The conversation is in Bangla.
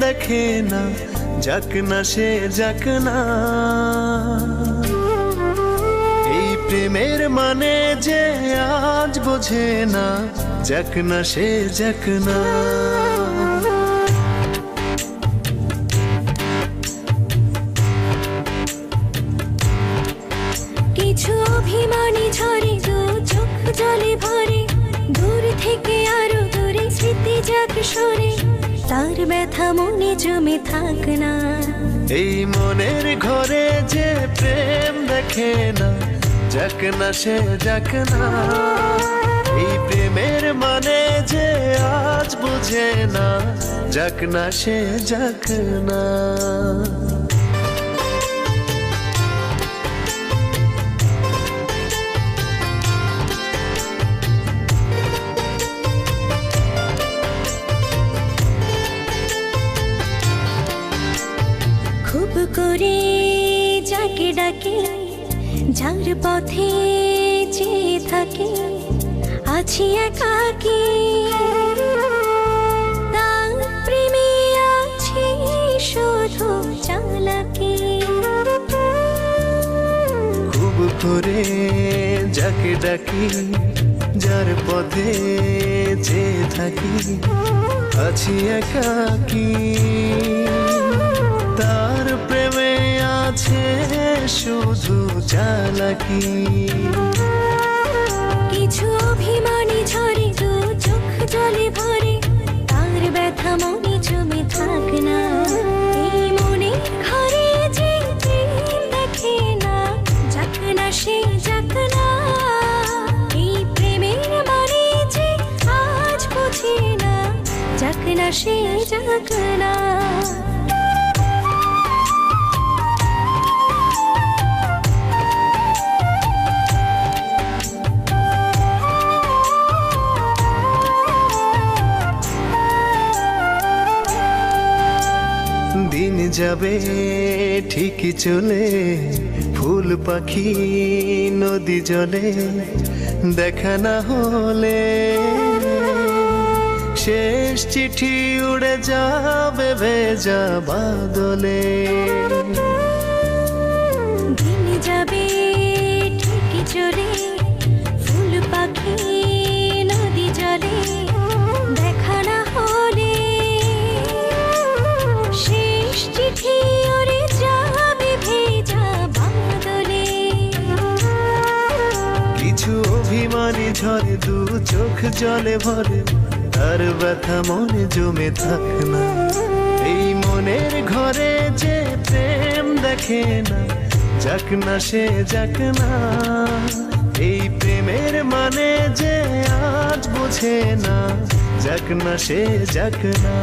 দেখে না, যাক না সে, যাক না। এই প্রেমের মানে যে আজ বোঝে না, যাক না সে, যাক না। কিছু অভিমানী ঝরে দু চোখ জলে ভরে, দূর থেকে আরও স্মৃতি যাক সরে, তার ব্যথা মনে জমে থাক না। এই মনের ঘরে যে প্রেম দেখে না, যাক না সে, যাক না। এই প্রেমের মানে যে আজ বুঝে না, যাক না সে, যাক না। খুব করে যাকে ডাকে, যার পথে যে থাকে, আছি একাকি। তার প্রেমে চালাকি। খুব করে যাকে ডাকি, যার পথে যে থাকি, আছি একাকি। শুধু চালাকি কিছু অভিমানী ঝরে, দু চোখ জলে ভরে, তার ব্যথা মনে জমে থাক না। এই মনে ঘরে যে দেখে না, যাক না সে, যাক না। এই প্রেমের মানে যে আজ বুঝে না, যাক না সে, যাক না। যাবে, ঠিক চলে ফুল পাখি নদী জলে, দেখা না হলে শেষ চিঠি উড়ে যাবে ভেজা বাদলে। ঝরে দু চোখ জলে ভরে, তার ব্যথা মনে জমে থাক না। এই মনের ঘরে যে প্রেম দেখে না, যাক না সে, যাক না। এই প্রেমের মানে যে আজ বোঝে না, যাক না সে, যাক না।